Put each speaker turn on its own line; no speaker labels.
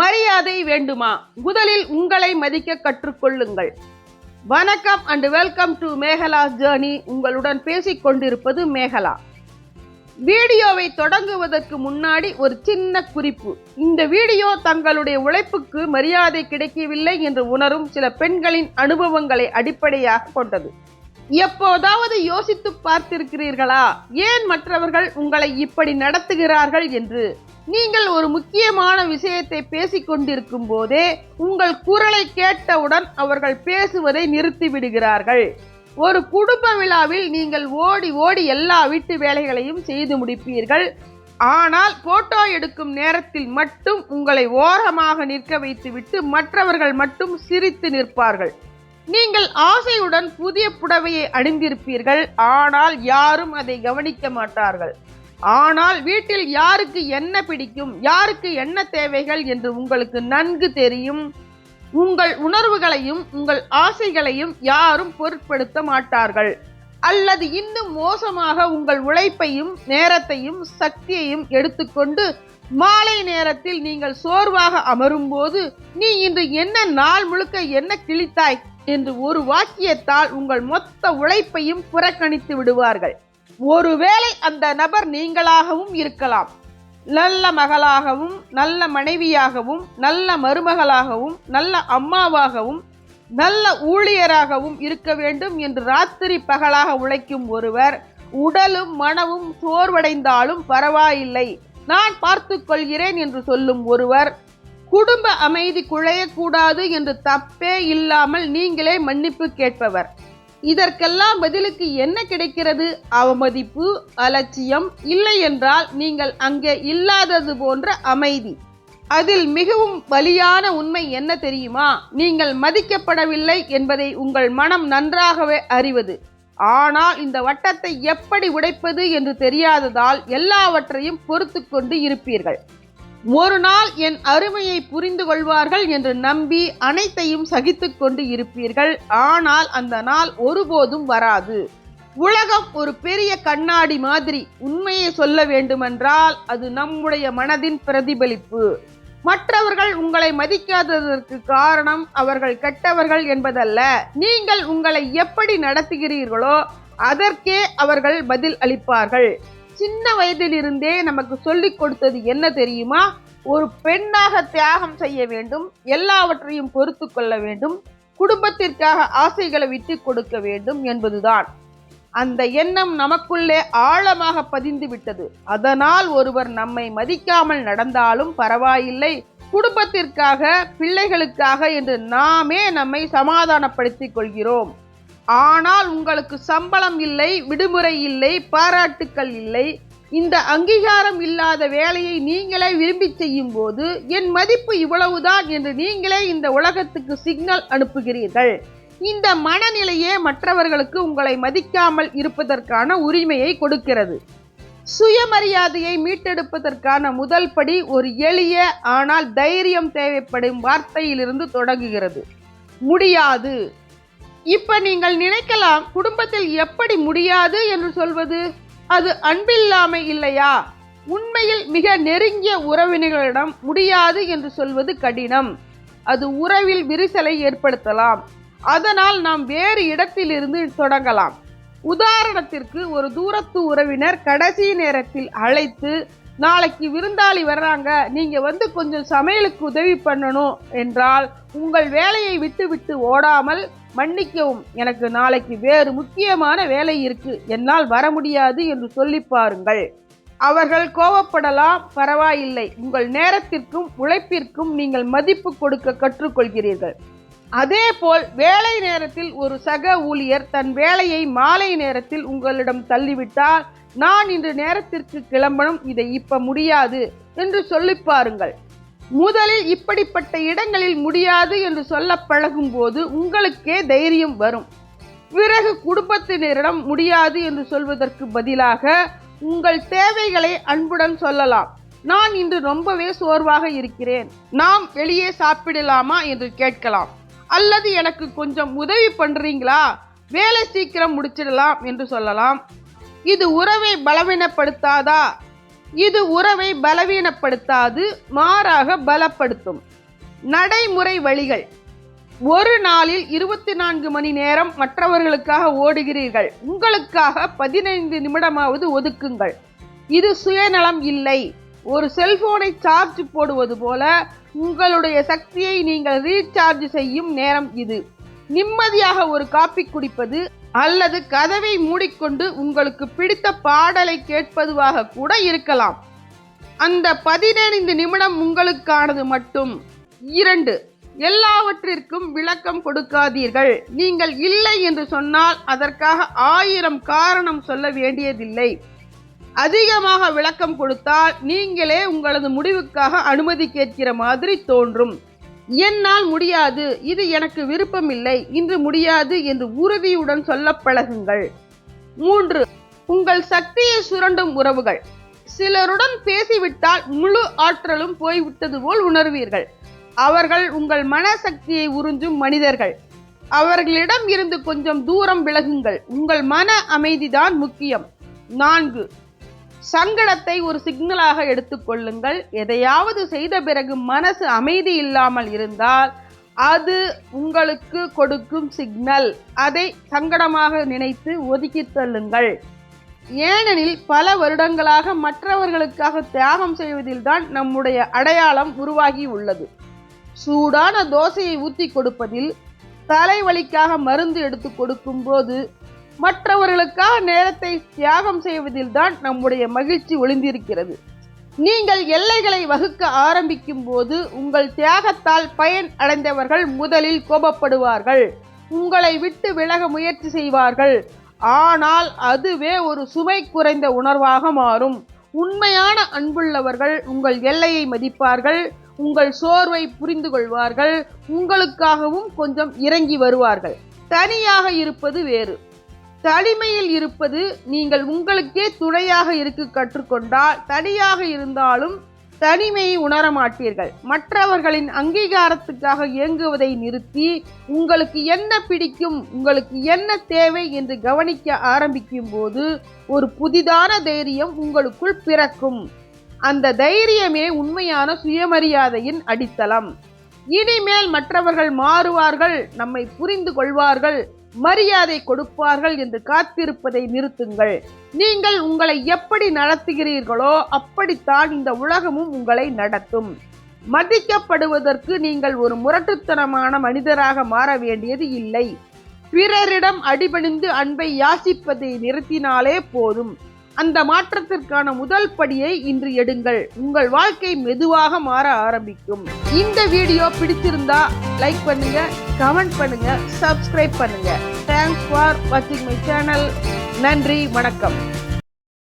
மரியாதை வேண்டுமா? முதலில் உங்களை மதிக்க கற்றுக்கொள்ளுங்கள். வணக்கம் and welcome to Megala journey உங்களுடன் பேசிக் கொண்டிருப்பது மேகலா. வீடியோவை தொடங்குவதற்கு முன்னாடி ஒரு சின்ன குறிப்பு. இந்த வீடியோ தங்களுடைய உழைப்புக்கு மரியாதை கிடைக்கவில்லை என்று உணரும் சில பெண்களின் அனுபவங்களை அடிப்படையாக கொண்டது. எப்போதாவது யோசித்து பார்த்திருக்கிறீர்களா? ஏன் மற்றவர்கள் உங்களை இப்படி நடத்துகிறார்கள் என்று? நீங்கள் ஒரு முக்கியமான விஷயத்தை பேசிக்கொண்டிருக்கும் போதே உங்கள் குரலை கேட்டவுடன் அவர்கள் பேசுவதை நிறுத்திவிடுகிறார்கள் ஒரு குடும்ப விழாவில் நீங்கள் ஓடி ஓடி எல்லா வீட்டு வேலைகளையும் செய்து முடிப்பீர்கள். ஆனால் போட்டோ எடுக்கும் நேரத்தில் மட்டும் உங்களை ஓரமாக நிற்க வைத்துவிட்டு மற்றவர்கள் மட்டும் சிரித்து நிற்பார்கள். நீங்கள் ஆசையுடன் புதிய புடவையை அணிந்திருப்பீர்கள். ஆனால் யாரும் அதை கவனிக்க மாட்டார்கள். ஆனால் வீட்டில் யாருக்கு என்ன பிடிக்கும் யாருக்கு என்ன தேவைகள் என்று உங்களுக்கு நன்கு தெரியும். உங்கள் உணர்வுகளையும் உங்கள் ஆசைகளையும் யாரும் பொருட்படுத்த மாட்டார்கள். அல்லது இன்னும் மோசமாக உங்கள் உழைப்பையும் நேரத்தையும் சக்தியையும் எடுத்துக்கொண்டு மாலை நேரத்தில் நீங்கள் சோர்வாக அமரும்போது நீ இன்று என்ன நாள் முழுக்க என்ன கிழித்தாய் என்று ஒரு வாக்கியத்தால் உங்கள் மொத்த உழைப்பையும் புறக்கணித்து விடுவார்கள். ஒருவேளை அந்த நபர் நீங்களாகவும் இருக்கலாம். நல்ல மகளாகவும் நல்ல மனைவியாகவும் நல்ல மருமகளாகவும் நல்ல அம்மாவாகவும் நல்ல ஊழியராகவும் இருக்க வேண்டும் என்று ராத்திரி பகலாக உழைக்கும் ஒருவர் உடலும் மனமும் சோர்வடைந்தாலும் பரவாயில்லை. நான் பார்த்து கொள்கிறேன் என்று சொல்லும் ஒருவர் குடும்ப அமைதி குழையக்கூடாது என்று தப்பே இல்லாமல் நீங்களே மன்னிப்பு கேட்பவர். இதற்கெல்லாம் பதிலுக்கு என்ன கிடைக்கிறது? அவமதிப்பு அலட்சியம் இல்லை என்றால் நீங்கள் அங்கே இல்லாதது போன்ற அமைதி. அதில் மிகவும் வலியான உண்மை என்ன தெரியுமா? நீங்கள் மதிக்கப்படவில்லை என்பதை உங்கள் மனம் நன்றாகவே அறிவது. ஆனால் இந்த வட்டத்தை எப்படி உடைப்பது என்று தெரியாததால் எல்லாவற்றையும் பொறுத்து கொண்டு இருப்பீர்கள். ஒரு நாள் என் அருமையை புரிந்து கொள்வார்கள் என்று நம்பி அனைத்தையும் சகித்து கொண்டு இருப்பீர்கள். ஆனால் அந்த நாள் ஒருபோதும் வராது. உலகம் ஒரு பெரிய கண்ணாடி மாதிரி உண்மையை சொல்ல வேண்டுமென்றால் அது நம்முடைய மனதின் பிரதிபலிப்பு. மற்றவர்கள் உங்களை மதிக்காததற்கு காரணம் அவர்கள் கெட்டவர்கள் என்பதல்ல. நீங்கள் உங்களை எப்படி நடத்துகிறீர்களோ அதற்கே அவர்கள் பதில் அளிப்பார்கள். சின்ன வயதிலிருந்தே நமக்கு சொல்லிக் கொடுத்தது என்ன தெரியுமா? ஒரு பெண்ணாக தியாகம் செய்ய வேண்டும் எல்லாவற்றையும் பொறுத்து கொள்ள வேண்டும் குடும்பத்திற்காக ஆசைகளை விட்டு கொடுக்க வேண்டும் என்பதுதான். அந்த எண்ணம் நமக்குள்ளே ஆழமாக பதிந்து விட்டது. அதனால் ஒருவர் நம்மை மதிக்காமல் நடந்தாலும் பரவாயில்லை. குடும்பத்திற்காக பிள்ளைகளுக்காக என்று நாமே நம்மை சமாதானப்படுத்திக் கொள்கிறோம். ஆனால் உங்களுக்கு சம்பளம் இல்லை விடுமுறை இல்லை பாராட்டுக்கள் இல்லை. இந்த அங்கீகாரம் இல்லாத வேலையை நீங்களே விரும்பி செய்யும் போது என் மதிப்பு இவ்வளவுதான் என்று நீங்களே இந்த உலகத்துக்கு சிக்னல் அனுப்புகிறீர்கள். இந்த மனநிலையே மற்றவர்களுக்கு உங்களை மதிக்காமல் இருப்பதற்கான உரிமையை கொடுக்கிறது. சுயமரியாதையை மீட்டெடுப்பதற்கான முதல் படி ஒரு எளிய ஆனால் தைரியம் தேவைப்படும் வார்த்தையிலிருந்து தொடங்குகிறது. முடியாது. இப்ப நீங்கள் நினைக்கலாம் குடும்பத்தில் எப்படி முடியாது என்று சொல்வது? அது அன்பில்லாமை இல்லையா? உண்மையில் மிக நெருங்கிய உறவினர்களிடம் முடியாது என்று சொல்வது கடினம். அது உறவில் விரிசலை ஏற்படுத்தலாம். அதனால் நாம் வேறு இடத்திலிருந்து தொடங்கலாம். உதாரணத்திற்கு ஒரு தூரத்து உறவினர் கடைசி நேரத்தில் அழைத்து நாளைக்கு விருந்தாளி வர்றாங்க நீங்கள் வந்து கொஞ்சம் சமையலுக்கு உதவி பண்ணணும் என்றால் உங்கள் வேலையை விட்டு விட்டு ஓடாமல் மன்னிக்கவும். எனக்கு நாளைக்கு வேறு முக்கியமான வேலை இருக்கு. என்னால் வர முடியாது என்று சொல்லி பாருங்கள். அவர்கள் கோவப்படலாம் பரவாயில்லை. உங்கள் நேரத்திற்கும் உழைப்பிற்கும் நீங்கள் மதிப்பு கொடுக்க கற்றுக்கொள்கிறீர்கள். அதேபோல் வேலை நேரத்தில் ஒரு சக ஊழியர் தன் வேலையை மாலை நேரத்தில் உங்களிடம் தள்ளிவிட்டால் நான் இன்று நேரத்திற்கு கிளம்பணும் இதை இப்ப முடியாது என்று சொல்லி பாருங்கள். முதலில் இப்படிப்பட்ட இடங்களில் முடியாது என்று சொல்ல பழகும் போது உங்களுக்கே தைரியம் வரும். பிறகு குடும்பத்தினரிடம் முடியாது என்று சொல்வதற்கு பதிலாக உங்கள் தேவைகளை அன்புடன் சொல்லலாம். நான் இன்று ரொம்பவே சோர்வாக இருக்கிறேன். நாம் வெளியே சாப்பிடலாமா என்று கேட்கலாம். அல்லது எனக்கு கொஞ்சம் உதவி பண்றீங்களா? வேலை சீக்கிரம் முடிச்சிடலாம் என்று சொல்லலாம். இது உறவை பலவீனப்படுத்தாதா? இது உறவை பலவீனப்படுத்தாது மாறாக பலப்படுத்தும். நடைமுறை வழிகள். ஒரு நாளில் இருபத்தி நான்கு மணி நேரம் மற்றவர்களுக்காக ஓடுகிறீர்கள். உங்களுக்காக பதினைந்து நிமிடமாவது ஒதுக்குங்கள். இது சுயநலம் இல்லை. ஒரு செல்போனை சார்ஜ் போடுவது போல உங்களுடைய சக்தியை நீங்கள் ரீசார்ஜ் செய்யும் நேரம் இது. நிம்மதியாக ஒரு காப்பி குடிப்பது அல்லது கதவை மூடிக்கொண்டு உங்களுக்கு பிடித்த பாடலை கேட்பதுவாக கூட இருக்கலாம். அந்த பதினைந்து நிமிடம் உங்களுக்கானது மட்டும். இரண்டு எல்லாவற்றிற்கும் விளக்கம் கொடுக்காதீர்கள். நீங்கள் இல்லை என்று சொன்னால் அதற்காக ஆயிரம் காரணம் சொல்ல வேண்டியதில்லை. அதிகமாக விளக்கம் கொடுத்தால் நீங்களே உங்களது முடிவுக்காக அனுமதி கேட்கிற மாதிரி தோன்றும். என்னால் முடியாது. இது எனக்கு விருப்பமில்லை. இன்று முடியாது என்று உறுதியுடன் சொல்ல பழகுங்கள் மூன்று உங்கள் சக்தியை சுரண்டும் உறவுகள். சிலருடன் பேசிவிட்டால் முழு ஆற்றலும் போய்விட்டது போல் உணர்வீர்கள். அவர்கள் உங்கள் மனசக்தியை உறிஞ்சும் மனிதர்கள். அவர்களிடம் இருந்து கொஞ்சம் தூரம் விலகுங்கள். உங்கள் மன அமைதிதான் முக்கியம். நான்கு சங்கடத்தை ஒரு சிக்னலாக எடுத்துக்கொள்ளுங்கள் எதையாவது செய்த பிறகு மனசு அமைதி இல்லாமல் இருந்தால் அது உங்களுக்கு கொடுக்கும் சிக்னல். அதை சங்கடமாக நினைத்து ஒதுக்கி தள்ளுங்கள். ஏனெனில் பல வருடங்களாக மற்றவர்களுக்காக தியாகம் செய்வதில்தான் நம்முடைய அடையாளம் உருவாகி உள்ளது. சூடான தோசையை ஊற்றி கொடுப்பதில் தலைவலிக்காக மருந்து எடுத்து கொடுக்கும்போது மற்றவர்களுக்காக நேரத்தை தியாகம் செய்வதில் தான் நம்முடைய மகிழ்ச்சி ஒளிந்திருக்கிறது. நீங்கள் எல்லைகளை வகுக்க ஆரம்பிக்கும் போது உங்கள் தியாகத்தால் பயன் அடைந்தவர்கள் முதலில் கோபப்படுவார்கள். உங்களை விட்டு விலக முயற்சி செய்வார்கள். ஆனால் அதுவே ஒரு சுமை குறைந்த உணர்வாக மாறும். உண்மையான அன்புள்ளவர்கள் உங்கள் எல்லையை மதிப்பார்கள். உங்கள் சோர்வை புரிந்து கொள்வார்கள். உங்களுக்காகவும் கொஞ்சம் இறங்கி வருவார்கள். தனியாக இருப்பது வேறு. தனிமையில் இருப்பது நீங்கள் உங்களுக்கே துணையாக இருக்க கற்றுக்கொண்டால் தனியாக இருந்தாலும் தனிமையை உணர மாட்டீர்கள். மற்றவர்களின் அங்கீகாரத்துக்காக இயங்குவதை நிறுத்தி உங்களுக்கு என்ன பிடிக்கும் உங்களுக்கு என்ன தேவை என்று கவனிக்க ஆரம்பிக்கும் போது ஒரு புதிதான தைரியம் உங்களுக்குள் பிறக்கும். அந்த தைரியமே உண்மையான சுயமரியாதையின் அடித்தளம். இனிமேல் மற்றவர்கள் மாறுவார்கள் நம்மை புரிந்து கொள்வார்கள். மரியாதை கொடுப்பார்கள் என்று காத்திருப்பதை நிறுத்துங்கள். நீங்கள் உங்களை எப்படி நடத்துகிறீர்களோ அப்படித்தான் இந்த உலகமும் உங்களை நடத்தும். மதிக்கப்படுவதற்கு நீங்கள் ஒரு முரட்டுத்தனமான மனிதராக மாற வேண்டியது இல்லை. பிறரிடம் அடிபணிந்து அன்பை யாசிப்பதை நிறுத்தினாலே போதும். அந்த மாற்றத்திற்கான முதல் படியை இன்று எடுங்கள். உங்கள் வாழ்க்கை மெதுவாக மாற ஆரம்பிக்கும். இந்த வீடியோ பிடிச்சிருந்தா லைக் பண்ணுங்க கமெண்ட் பண்ணுங்க சப்ஸ்கிரைப் பண்ணுங்க. தேங்க்ஸ் ஃபார் வாட்சிங் மை சேனல் நன்றி வணக்கம்.